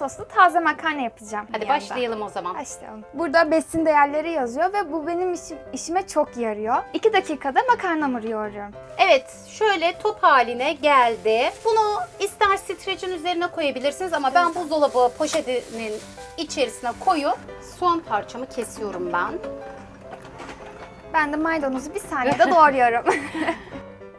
soslu taze makarna yapacağım. Hadi yandan. başlayalım o zaman. Başlayalım. Burada besin değerleri yazıyor ve bu benim işim, işime çok yarıyor. 2 dakikada makarna yoğuruyorum. Evet, şöyle top haline geldi. Bunu ister streçin üzerine koyabilirsiniz ama ben buzdolabı poşetinin içerisine koyup soğan parçamı kesiyorum ben. Ben de maydanozu bir saniyede doğruyorum.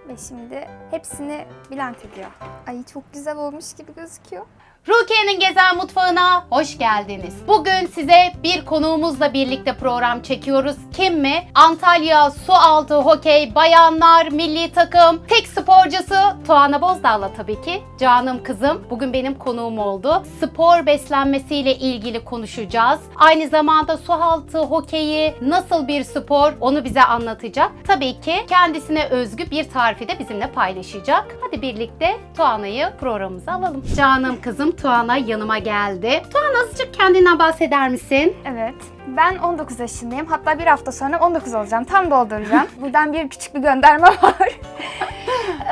ve şimdi hepsini blend ediyor. Ay çok güzel olmuş gibi gözüküyor. Rukiye'nin Gezen Mutfağı'na hoş geldiniz. Bugün size bir konuğumuzla birlikte program çekiyoruz. Kim mi? Antalya Sualtı Hokey Bayanlar Milli Takım tek sporcusu Tuana Bozdağ'la tabii ki. Canım kızım bugün benim konuğum oldu. Spor beslenmesiyle ilgili konuşacağız. Aynı zamanda sualtı hokeyi nasıl bir spor onu bize anlatacak. Tabii ki kendisine özgü bir tarifi de bizimle paylaşacak. Hadi birlikte Tuana'yı programımıza alalım. Canım kızım Tuana yanıma geldi. Tuana azıcık kendinden bahseder misin? Evet. Ben 19 yaşındayım. Hatta bir hafta sonra 19 olacağım. Tam dolduracağım. Buradan bir küçük bir gönderme var.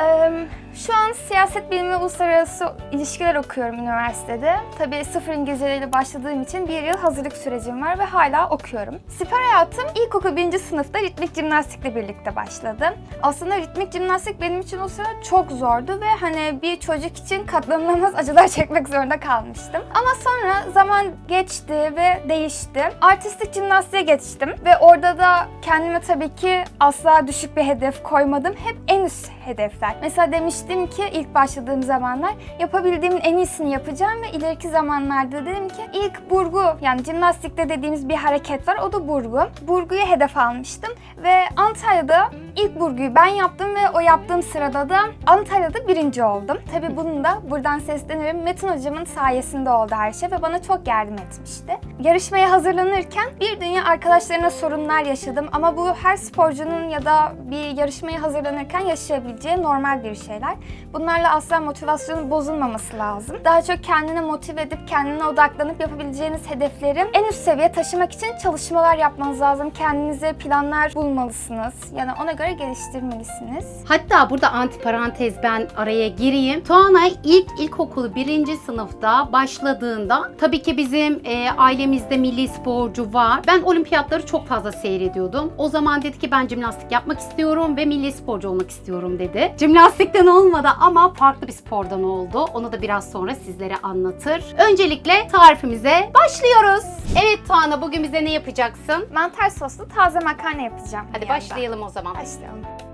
Şu an siyaset bilimi uluslararası ilişkiler okuyorum üniversitede. Tabii sıfır İngilizceyle başladığım için bir yıl hazırlık sürecim var ve hala okuyorum. Spor hayatım ilkokul birinci sınıfta ritmik jimnastikle birlikte başladı. Aslında ritmik jimnastik benim için o sırada çok zordu ve hani bir çocuk için katlanılamaz acılar çekmek zorunda kalmıştım. Ama sonra zaman geçti ve değişti. Artistik jimnastiğe geçtim ve orada da kendime tabii ki asla düşük bir hedef koymadım. Hep en üst hedefler. Mesela demiştim ki ilk başladığım zamanlar yapabildiğimin en iyisini yapacağım ve ileriki zamanlarda dedim ki ilk burgu yani jimnastikte dediğimiz bir hareket var o da burgu. Burguyu hedef almıştım ve Antalya'da ilk burguyu ben yaptım ve o yaptığım sırada da Antalya'da birinci oldum. Tabii bunun da buradan sesleniyorum Metin hocamın sayesinde oldu her şey ve bana çok yardım etmişti. Yarışmaya hazırlanırken bir dünya arkadaşlarına sorunlar yaşadım ama bu her sporcunun ya da bir yarışmaya hazırlanırken yaşayabileceği normal bir şeyler. Bunlarla asla motivasyonun bozulmaması lazım. Daha çok kendine motive edip kendine odaklanıp yapabileceğiniz hedefleri en üst seviye taşımak için çalışmalar yapmanız lazım. Kendinize planlar bulmalısınız. Yani ona göre geliştirmelisiniz. Hatta burada antiparantez ben araya gireyim. Tuana ilk ilkokulu birinci sınıfta başladığında tabii ki bizim e, ailemizde milli sporcu var. Ben olimpiyatları çok fazla seyrediyordum. O zaman dedi ki ben jimnastik yapmak istiyorum ve milli sporcu olmak istiyorum dedi. Jimnastikten olmadı ama farklı bir spordan oldu. Onu da biraz sonra sizlere anlatır. Öncelikle tarifimize başlıyoruz. Evet Tuana bugün bize ne yapacaksın? Mantar soslu taze makarna yapacağım. Hadi başlayalım o zaman. Başlayalım.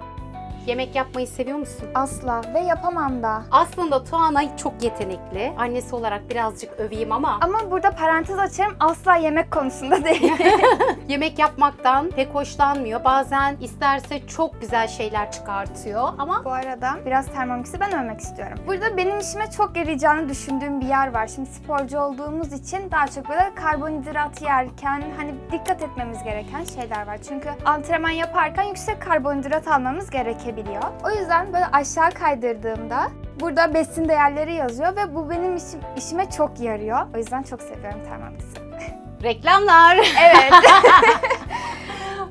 Yemek yapmayı seviyor musun? Asla ve yapamam da. Aslında Tuana çok yetenekli. Annesi olarak birazcık öveyim ama Ama burada parantez açarım asla yemek konusunda değil. yemek yapmaktan pek hoşlanmıyor. Bazen isterse çok güzel şeyler çıkartıyor ama Bu arada biraz Thermomix'i ben övmek istiyorum. Burada benim işime çok yarayacağını düşündüğüm bir yer var. Şimdi sporcu olduğumuz için daha çok böyle karbonhidrat yerken hani dikkat etmemiz gereken şeyler var. Çünkü antrenman yaparken yüksek karbonhidrat almamız gerekebiliyor. O yüzden böyle aşağı kaydırdığımda burada besin değerleri yazıyor ve bu benim işim, işime çok yarıyor. O yüzden çok seviyorum Thermomix'i. reklamlar. Evet.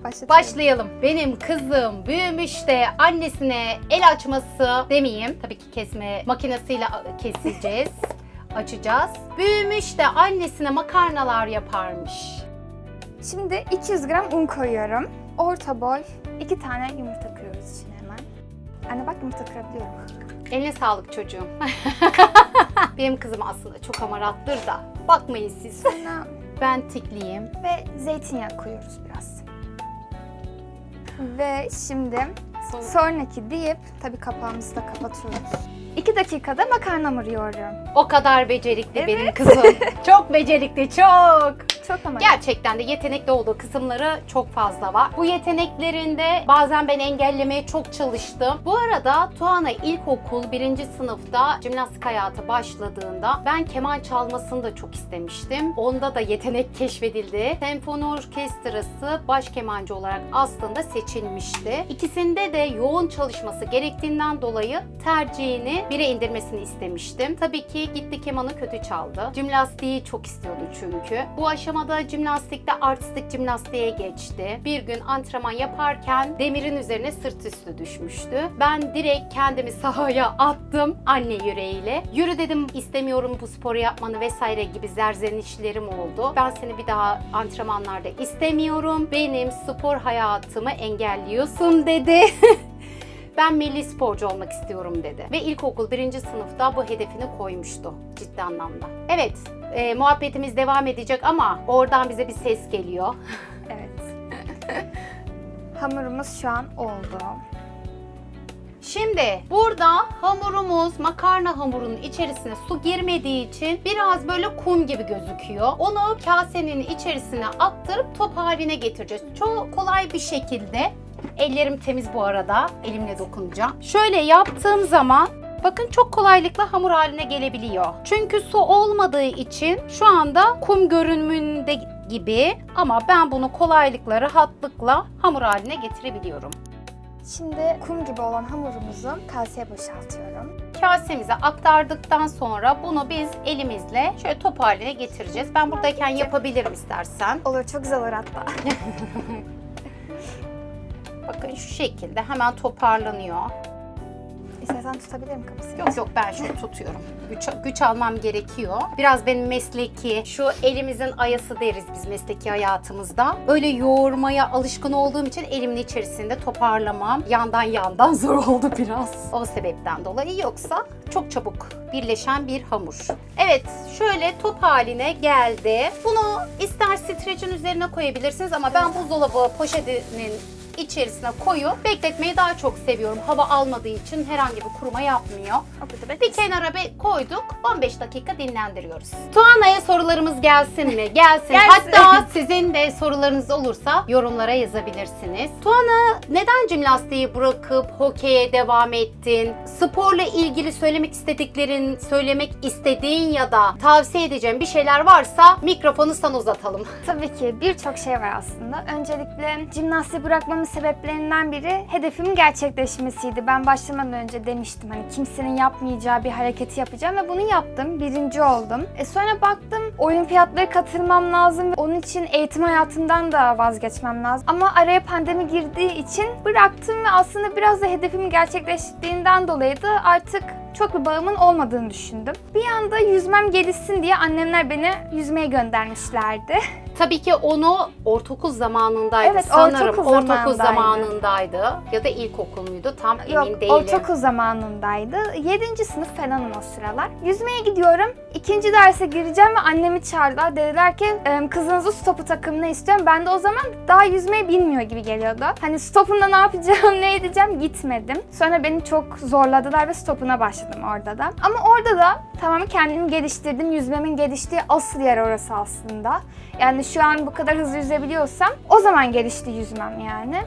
Başlatalım. Başlayalım. Benim kızım büyümüş de annesine el açması demeyeyim. Tabii ki kesme makinesiyle keseceğiz. açacağız. Büyümüş de annesine makarnalar yaparmış. Şimdi 200 gram un koyuyorum. Orta boy 2 tane yumurta kırıyoruz içine. Anne bak yumurta kırabiliyorum. Eline sağlık çocuğum. Benim kızım aslında çok hamarattır da. Bakmayın siz. Sonra Ben tikliyim. ve zeytinyağı koyuyoruz biraz. Ve şimdi Son- sonraki deyip tabii kapağımızı da kapatıyoruz. 2 dakikada makarna hamuru yoğuruyorum. O kadar becerikli benim kızım. çok becerikli, çok. Çok ama Gerçekten de yetenekli olduğu kısımları çok fazla var. Bu yeteneklerinde bazen ben engellemeye çok çalıştım. Bu arada Tuana ilkokul birinci sınıfta jimnastik hayatı başladığında ben keman çalmasını da çok istemiştim. Onda da yetenek keşfedildi. Senfoni orkestrası baş kemancı olarak aslında seçilmişti. İkisinde de yoğun çalışması gerektiğinden dolayı tercihini bire indirmesini istemiştim. Tabii ki gitti kemanı kötü çaldı. Jimnastiği çok istiyordu çünkü. Bu aşama aşamada jimnastikte artistik jimnastiğe geçti. Bir gün antrenman yaparken demirin üzerine sırt üstü düşmüştü. Ben direkt kendimi sahaya attım anne yüreğiyle. Yürü dedim istemiyorum bu sporu yapmanı vesaire gibi zerzenişlerim oldu. Ben seni bir daha antrenmanlarda istemiyorum. Benim spor hayatımı engelliyorsun dedi. ben milli sporcu olmak istiyorum dedi. Ve ilkokul birinci sınıfta bu hedefini koymuştu ciddi anlamda. Evet, e, muhabbetimiz devam edecek ama oradan bize bir ses geliyor. Evet. Hamurumuz şu an oldu. Şimdi burada hamurumuz makarna hamurunun içerisine su girmediği için biraz böyle kum gibi gözüküyor. Onu kasenin içerisine attırıp top haline getireceğiz. Çok kolay bir şekilde. Ellerim temiz bu arada. Elimle dokunacağım. Şöyle yaptığım zaman Bakın çok kolaylıkla hamur haline gelebiliyor. Çünkü su olmadığı için şu anda kum görünümünde gibi ama ben bunu kolaylıkla, rahatlıkla hamur haline getirebiliyorum. Şimdi kum gibi olan hamurumuzu kaseye boşaltıyorum. kasemize aktardıktan sonra bunu biz elimizle şöyle top haline getireceğiz. Ben buradayken yapabilirim istersen. Olur çok güzel olur hatta. Bakın şu şekilde hemen toparlanıyor. İstersen tutabilirim kapısını. Yok yok ben şunu tutuyorum. Güç, güç almam gerekiyor. Biraz benim mesleki, şu elimizin ayası deriz biz mesleki hayatımızda. Öyle yoğurmaya alışkın olduğum için elimin içerisinde toparlamam yandan yandan zor oldu biraz. O sebepten dolayı yoksa çok çabuk birleşen bir hamur. Evet şöyle top haline geldi. Bunu ister streçin üzerine koyabilirsiniz ama ben buzdolabı poşetinin içerisine koyup bekletmeyi daha çok seviyorum. Hava almadığı için herhangi bir kuruma yapmıyor. Bir kenara bir koyduk. 15 dakika dinlendiriyoruz. Tuana'ya sorularımız gelsin mi? Gelsin. Gelsin. Hatta sizin de sorularınız olursa yorumlara yazabilirsiniz. Tuana neden jimnastiği bırakıp hokeye devam ettin? Sporla ilgili söylemek istediklerin, söylemek istediğin ya da tavsiye edeceğin bir şeyler varsa mikrofonu sana uzatalım. Tabii ki birçok şey var aslında. Öncelikle jimnastiği bırakmamın sebeplerinden biri hedefimin gerçekleşmesiydi. Ben başlamadan önce demiştim hani kimsenin yapmayacağı bir hareketi yapacağım ve bunu yaptım. Birinci oldum. E sonra baktım olimpiyatlara katılmam lazım ve onun için eğitim hayatımdan da vazgeçmem lazım. Ama araya pandemi girdiği için bıraktım ve aslında biraz da hedefim gerçekleştiğinden dolayı da artık çok bir bağımın olmadığını düşündüm. Bir anda yüzmem gelişsin diye annemler beni yüzmeye göndermişlerdi. Tabii ki onu ortaokul zamanındaydı Evet, sanırım. ortaokul ortaokul zamanındaydı. zamanındaydı ya da ilkokul muydu tam Yok, emin değilim. ortaokul zamanındaydı. 7. sınıf falanım o sıralar. Yüzmeye gidiyorum. İkinci derse gireceğim ve annemi çağırdılar. Dediler ki "Em, kızınızı stopu takımına istiyorum. Ben de o zaman daha yüzmeyi bilmiyor gibi geliyordu. Hani stopunda ne yapacağım, ne edeceğim gitmedim. Sonra beni çok zorladılar ve stopuna başladım orada da. Ama orada da tamamen kendimi geliştirdim. Yüzmemin geliştiği asıl yer orası aslında. Yani şu an bu kadar hızlı yüzebiliyorsam o zaman gelişti yüzmem yani.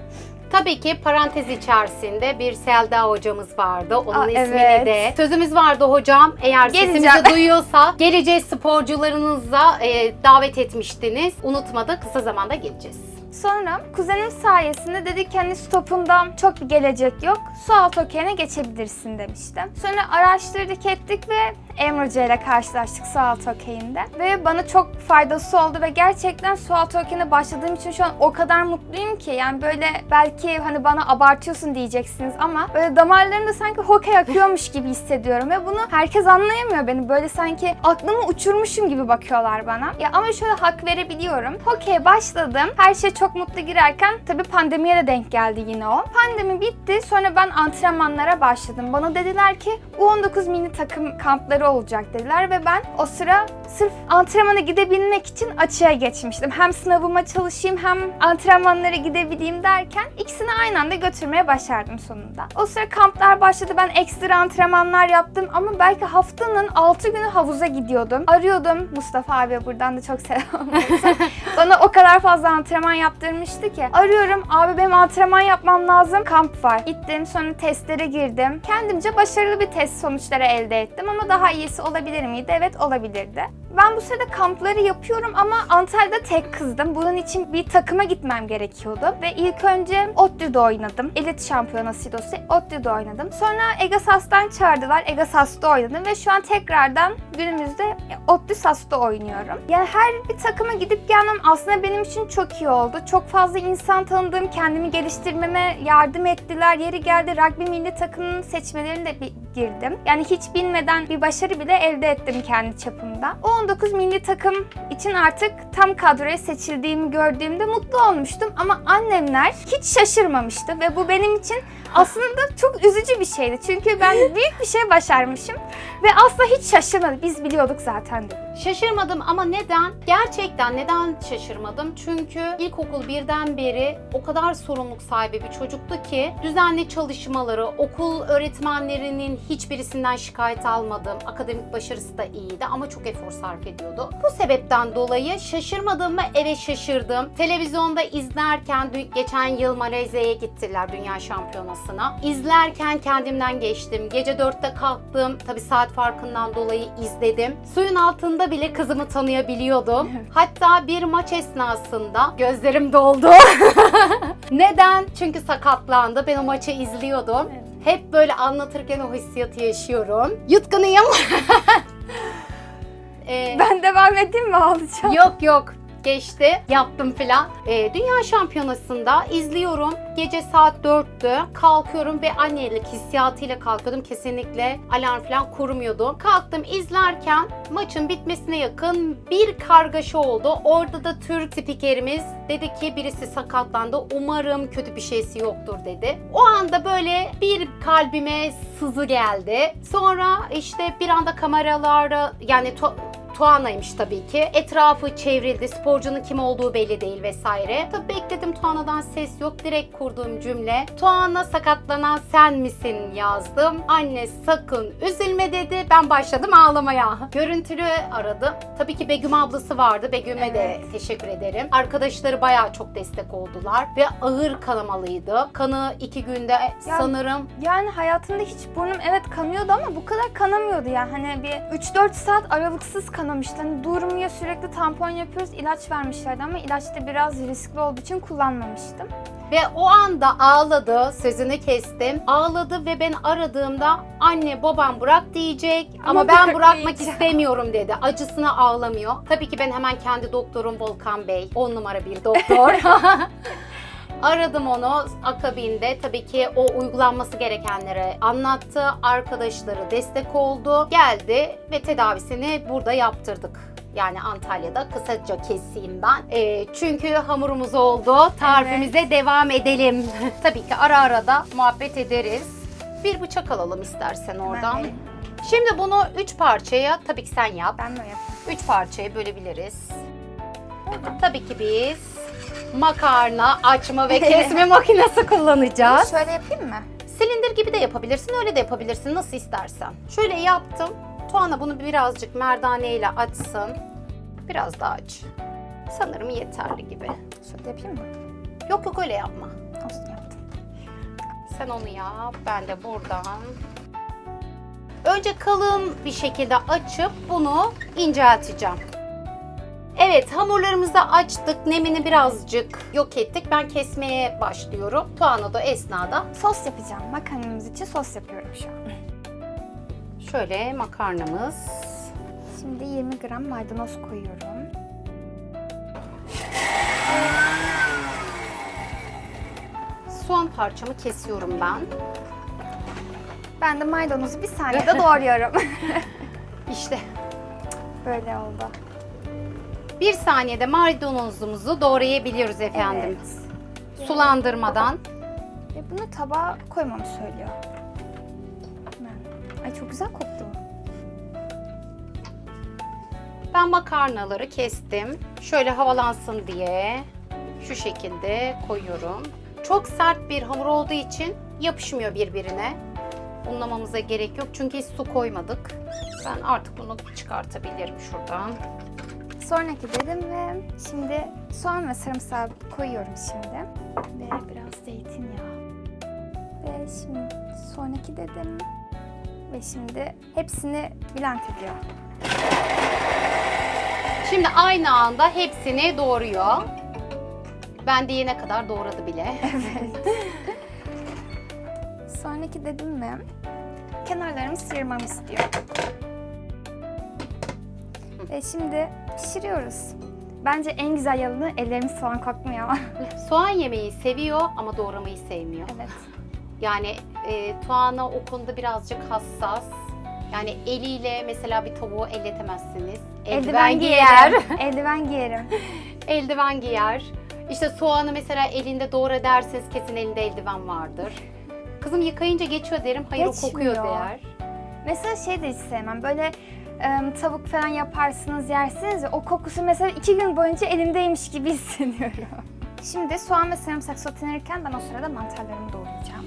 Tabii ki parantez içerisinde bir Selda hocamız vardı. Onun Aa, ismini evet. de. Sözümüz vardı hocam. Eğer Geleceğim. sesimizi duyuyorsa geleceğiz sporcularınıza e, davet etmiştiniz. Unutmadı. Kısa zamanda geleceğiz. Sonra kuzenim sayesinde dedi ki hani stopunda çok bir gelecek yok. Su altı okeyine geçebilirsin demişti. Sonra araştırdık ettik ve Emre Hoca ile karşılaştık su altı okeyinde. Ve bana çok faydası oldu ve gerçekten su altı okeyine başladığım için şu an o kadar mutluyum ki. Yani böyle belki hani bana abartıyorsun diyeceksiniz ama böyle damarlarımda sanki hokey akıyormuş gibi hissediyorum. Ve bunu herkes anlayamıyor beni. Böyle sanki aklımı uçurmuşum gibi bakıyorlar bana. Ya ama şöyle hak verebiliyorum. Hokeye başladım. Her şey çok mutlu girerken tabii pandemiye de denk geldi yine o. Pandemi bitti. Sonra ben antrenmanlara başladım. Bana dediler ki U19 mini takım kampları olacak dediler ve ben o sıra sırf antrenmana gidebilmek için açığa geçmiştim. Hem sınavıma çalışayım hem antrenmanlara gidebileyim derken ikisini aynı anda götürmeye başardım sonunda. O sıra kamplar başladı. Ben ekstra antrenmanlar yaptım ama belki haftanın 6 günü havuza gidiyordum. Arıyordum Mustafa abi buradan da çok selam olsun. Bana o kadar fazla antrenman yaptırmıştı ki. Arıyorum abi benim antrenman yapmam lazım. Kamp var. Gittim sonra testlere girdim. Kendimce başarılı bir test sonuçları elde ettim ama daha iyisi olabilir miydi? Evet olabilirdi. Ben bu sırada kampları yapıyorum ama Antalya'da tek kızdım. Bunun için bir takıma gitmem gerekiyordu. Ve ilk önce ODTÜ'de oynadım. Elit şampiyonasıydı o. ODTÜ'de oynadım. Sonra Egasas'tan çağırdılar. Egasas'ta oynadım ve şu an tekrardan günümüzde ODTÜ Sas'ta oynuyorum. Yani her bir takıma gidip gelmem aslında benim için çok iyi oldu. Çok fazla insan tanıdım, kendimi geliştirmeme yardım ettiler. Yeri geldi rugby milli takımının seçmelerine de bir girdim. Yani hiç bilmeden bir başarı bile elde ettim kendi çapımda. O 19 milli takım için artık tam kadroya seçildiğimi gördüğümde mutlu olmuştum. Ama annemler hiç şaşırmamıştı ve bu benim için aslında çok üzücü bir şeydi. Çünkü ben büyük bir şey başarmışım ve asla hiç şaşırmadı. Biz biliyorduk zaten dedi. Şaşırmadım ama neden? Gerçekten neden şaşırmadım? Çünkü ilkokul birden beri o kadar sorumluluk sahibi bir çocuktu ki düzenli çalışmaları, okul öğretmenlerinin hiçbirisinden şikayet almadım. Akademik başarısı da iyiydi ama çok efor sarf ediyordu. Bu sebepten dolayı şaşırmadım mı? Evet şaşırdım. Televizyonda izlerken geçen yıl Malezya'ya gittiler Dünya Şampiyonası'na. İzlerken kendimden geçtim. Gece 4'te kalktım. Tabii saat farkından dolayı izledim. Suyun altında bile kızımı tanıyabiliyordum. Hatta bir maç esnasında gözlerim doldu. Neden? Çünkü sakatlandı. Ben o maçı izliyordum. Evet. Hep böyle anlatırken o hissiyatı yaşıyorum. Yutkunuyum. Ee, Ben devam edeyim mi ağlayacağım? Yok yok geçti yaptım filan. Ee, Dünya şampiyonasında izliyorum. Gece saat 4'tü. Kalkıyorum ve annelik hissiyatıyla kalkıyordum. Kesinlikle alarm falan kurmuyordum. Kalktım izlerken maçın bitmesine yakın bir kargaşa oldu. Orada da Türk spikerimiz dedi ki birisi sakatlandı. Umarım kötü bir şeysi yoktur dedi. O anda böyle bir kalbime sızı geldi. Sonra işte bir anda kameralarda yani to- Tuana'ymış tabii ki. Etrafı çevrildi. Sporcunun kim olduğu belli değil vesaire. Tabii bekledim Tuana'dan ses yok. Direkt kurduğum cümle. Tuana sakatlanan sen misin yazdım. Anne sakın üzülme dedi. Ben başladım ağlamaya. Görüntülü aradım. Tabii ki Begüm ablası vardı. Begüm'e de Evet. teşekkür ederim. Arkadaşları bayağı çok destek oldular. Ve ağır kanamalıydı. Kanı iki günde sanırım Yani hayatımda hiç burnum evet kanıyordu ama bu kadar kanamıyordu yani. Hani bir 3-4 saat aralıksız kanamıştı. Hani durmuyor sürekli tampon yapıyoruz. ilaç vermişlerdi ama ilaç da biraz riskli olduğu için kullanmamıştım. Ve o anda ağladı, sözünü kestim. Ağladı ve ben aradığımda anne babam bırak diyecek ama, Ama ben bırakmak bırakmayacağım." istemiyorum dedi. Acısına ağlamıyor. Tabii ki ben hemen kendi doktorum Volkan Bey, 10 numara bir doktor. Aradım onu akabinde tabii ki o uygulanması gerekenleri anlattı. Arkadaşları destek oldu. Geldi ve tedavisini burada yaptırdık. Yani Antalya'da kısaca keseyim ben. Ee, çünkü hamurumuz oldu. Tarifimize devam edelim. tabii ki ara ara da muhabbet ederiz. Bir bıçak alalım istersen oradan. vereyim. Şimdi bunu üç parçaya tabii ki sen yap. Ben de yapayım. Üç parçaya bölebiliriz. Tabii ki biz makarna açma ve kesme makinesi kullanacağız. Şöyle yapayım mı? Silindir gibi de yapabilirsin, öyle de yapabilirsin nasıl istersen. Şöyle yaptım. Tuana bunu birazcık merdane ile açsın. Biraz daha aç. Sanırım yeterli gibi. Şöyle yapayım mı? Yok yok öyle yapma. Olsun yaptım. Sen onu yap, ben de buradan. Önce kalın bir şekilde açıp bunu incelteceğim. Evet hamurlarımızı açtık. Nemini birazcık yok ettik. Ben kesmeye başlıyorum. Tuana da esnada Sos yapacağım. Makarnamız için sos yapıyorum şu an. şöyle makarnamız. Şimdi 20 gram maydanoz koyuyorum. Soğan parçamı kesiyorum ben. Ben de maydanozu bir saniyede doğruyorum. İşte Böyle oldu. Bir saniyede maydanozumuzu doğrayabiliyoruz efendim. Evet. Sulandırmadan. Ve bunu tabağa koymamı söylüyor. Ay çok güzel koktu. Ben makarnaları kestim. Şöyle havalansın diye şu şekilde koyuyorum. Çok sert bir hamur olduğu için yapışmıyor birbirine. Unlamamıza gerek yok çünkü hiç su koymadık. Ben artık bunu çıkartabilirim şuradan. Sonraki dedim ve şimdi soğan ve sarımsağı koyuyorum şimdi. Ve biraz zeytinyağı. Ve şimdi sonraki dedim. Ve şimdi hepsini blend ediyor. Şimdi aynı anda hepsini doğruyor. Ben diyene kadar doğradı bile. Sonraki dedim mi? Kenarlarımı sıyırmamı istiyor. Ve şimdi pişiriyoruz. Bence en güzel yanı ellerimiz soğan kokmuyor. Soğan yemeyi seviyor ama doğramayı sevmiyor. evet. Yani e, Tuana o konuda birazcık hassas. Yani eliyle mesela bir tavuğu elletemezsiniz. Eldiven giyer. Eldiven giyerim. Eldiven giyer. İşte soğanı mesela elinde doğra derseniz kesin elinde eldiven vardır. Kızım yıkayınca geçiyor derim. Hayır o kokuyor Geçmiyor. der. Mesela şey de hiç sevmem. Böyle tavuk falan yaparsınız, yersiniz ya o kokusu mesela iki gün boyunca elimdeymiş gibi hissediyorum. Şimdi soğan ve sarımsak sotelenirken ben o sırada mantarlarımı doğrayacağım.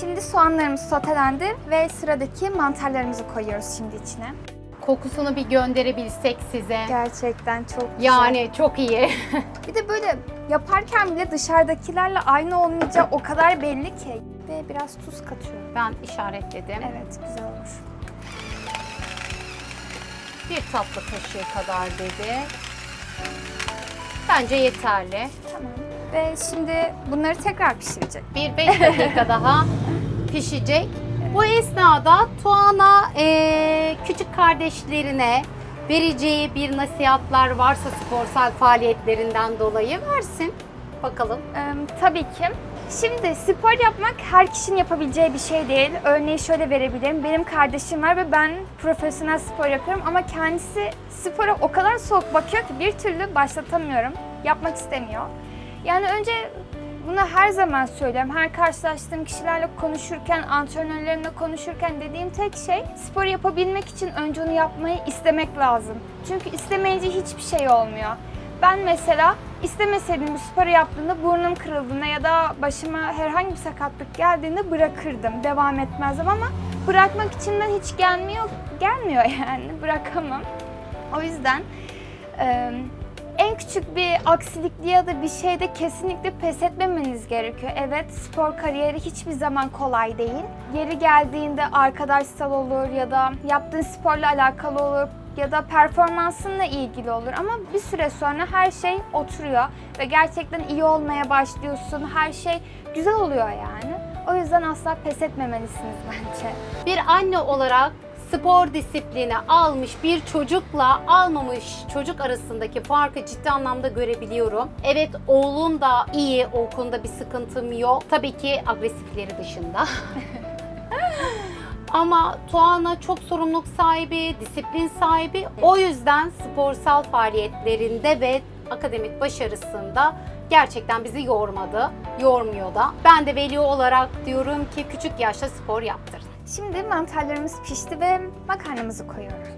Şimdi soğanlarımız sotelendi ve sıradaki mantarlarımızı koyuyoruz şimdi içine. Kokusunu bir gönderebilsek size. Gerçekten çok güzel. Yani çok iyi. Bir de böyle yaparken bile dışarıdakilerle aynı olmayacağı o kadar belli ki. Ve biraz tuz katıyorum. ben işaretledim. Evet güzel olur. Bir tatlı kaşığı kadar dedi. Bence yeterli. Tamam. Ve şimdi bunları tekrar pişirecek. Bir 5 dakika daha pişecek. Bu esnada Tuana eee, küçük kardeşlerine vereceği bir nasihatler varsa sporsal faaliyetlerinden dolayı versin. Bakalım. Ee, tabii ki. Şimdi spor yapmak her kişinin yapabileceği bir şey değil. Örneği şöyle verebilirim. Benim kardeşim var ve ben profesyonel spor yapıyorum ama kendisi spora o kadar soğuk bakıyor ki bir türlü başlatamıyorum. Yapmak istemiyor. Yani önce bunu her zaman söylüyorum. Her karşılaştığım kişilerle konuşurken, antrenörlerimle konuşurken dediğim tek şey spor yapabilmek için önce onu yapmayı istemek lazım. Çünkü istemeyince hiçbir şey olmuyor. Ben mesela istemeseydim bu sporu yaptığımda burnum kırıldığında ya da başıma herhangi bir sakatlık geldiğinde bırakırdım. Devam etmezdim ama bırakmak içimden hiç gelmiyor. Gelmiyor yani bırakamam. O yüzden e, en küçük bir aksilikli ya da bir şeyde kesinlikle pes etmemeniz gerekiyor. Evet spor kariyeri hiçbir zaman kolay değil. Yeri geldiğinde arkadaşsal olur ya da yaptığın sporla alakalı olur ya da performansınla ilgili olur ama bir süre sonra her şey oturuyor ve gerçekten iyi olmaya başlıyorsun. Her şey güzel oluyor yani. O yüzden asla pes etmemelisiniz bence. Bir anne olarak spor disiplini almış bir çocukla almamış çocuk arasındaki farkı ciddi anlamda görebiliyorum. Evet oğlun da iyi, o konuda bir sıkıntım yok. Tabii ki agresifleri dışında. Ama Tuana çok sorumluluk sahibi, disiplin sahibi. O yüzden sporsal faaliyetlerinde ve akademik başarısında gerçekten bizi yormadı, yormuyor da. Ben de veli olarak diyorum ki küçük yaşta spor yaptırın. Şimdi mantarlarımız pişti ve makarnamızı koyuyorum.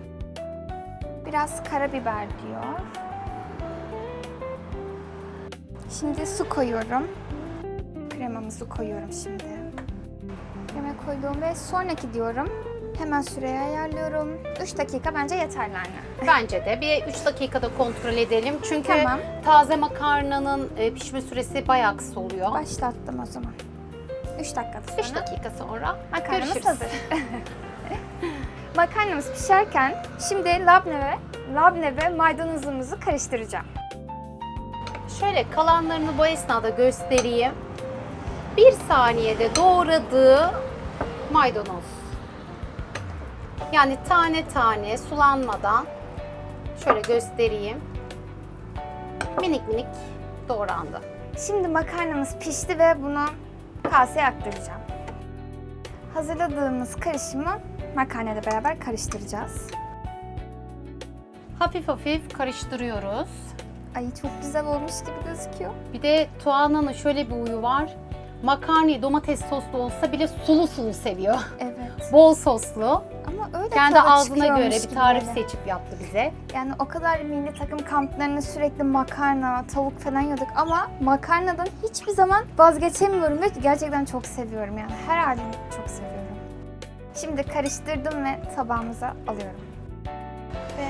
Biraz karabiber diyor. Şimdi su koyuyorum. Kremamızı koyuyorum şimdi. Krema koydum ve sonraki diyorum. Hemen süreyi ayarlıyorum. 3 dakika bence yeterli anne. Bence de bir 3 dakikada kontrol edelim. Çünkü Tamam. taze makarnanın e, pişme süresi bayağı kısa oluyor. Başlattım o zaman. 3 dakika 3 sonra dakika sonra makarnamız görüşürüz. hazır. Makarnamız pişerken şimdi labne ve labne ve maydanozumuzu karıştıracağım. Şöyle kalanlarını bu esnada göstereyim. Bir saniyede doğradığı maydanoz. Yani tane tane sulanmadan şöyle göstereyim. Minik minik doğrandı. Şimdi makarnamız pişti ve bunu kaseye aktaracağım. Hazırladığımız karışımı makarnayla beraber karıştıracağız. Hafif hafif karıştırıyoruz. Ay çok güzel olmuş gibi gözüküyor. Bir de Tuana'nın şöyle bir uyu var. Makarnayı domates soslu olsa bile sulu sulu seviyor. Evet. Bol soslu. Ama öyle Kendi ağzına göre bir tarif böyle. seçip yaptı bize. Yani o kadar milli takım kamplarında sürekli makarna, tavuk falan yiyorduk ama makarnadan hiçbir zaman vazgeçemiyorum ve gerçekten çok seviyorum yani. Her halini çok seviyorum. Şimdi karıştırdım ve tabağımıza alıyorum. Ve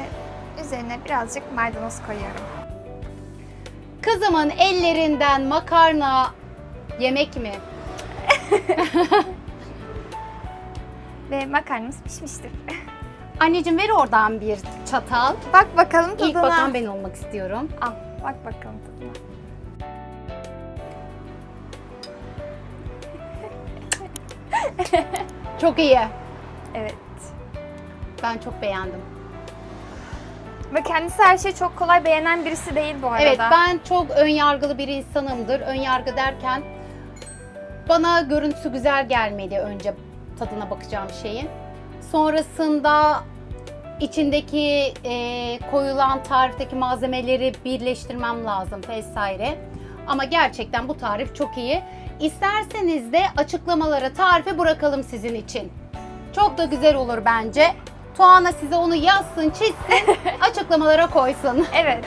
üzerine birazcık maydanoz koyuyorum. Kızımın ellerinden makarna Yemek mi? Ve makarnamız pişmiştir. Anneciğim ver oradan bir çatal. Bak bakalım tadına. İlk bakan ben olmak istiyorum. Al bak bakalım tadına. çok iyi. Evet. Ben çok beğendim. Ve kendisi her şeyi çok kolay beğenen birisi değil bu arada. Evet ben çok önyargılı bir insanımdır. Önyargı derken bana görüntüsü güzel gelmedi önce tadına bakacağım şeyin. Sonrasında içindeki e, koyulan tarifteki malzemeleri birleştirmem lazım vesaire. Ama gerçekten bu tarif çok iyi. İsterseniz de açıklamalara tarifi bırakalım sizin için. Çok da güzel olur bence. Tuana size onu yazsın, çizsin, açıklamalara koysun. Evet.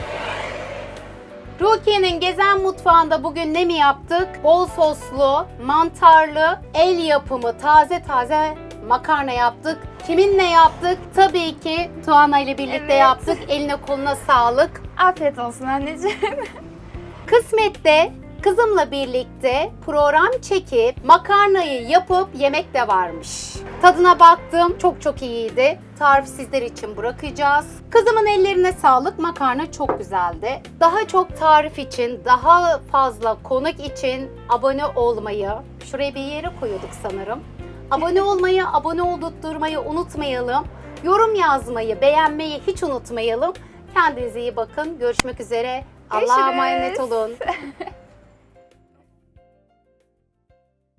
Rukiye'nin gezen mutfağında bugün ne mi yaptık? Bol soslu, mantarlı, el yapımı taze taze makarna yaptık. Kiminle yaptık? Tabii ki Tuana ile birlikte Evet. yaptık. Eline koluna sağlık. Afiyet olsun anneciğim. Kısmette kızımla birlikte program çekip makarnayı yapıp yemek de varmış. Tadına baktım. Çok çok iyiydi. Tarif sizler için bırakacağız. Kızımın ellerine sağlık. Makarna çok güzeldi. Daha çok tarif için, daha fazla konuk için abone olmayı, şuraya bir yere koyuyorduk sanırım. Abone olmayı, abone oldurtmayı unutmayalım. Yorum yazmayı, beğenmeyi hiç unutmayalım. Kendinize iyi bakın. Görüşmek üzere. Allah'a emanet olun.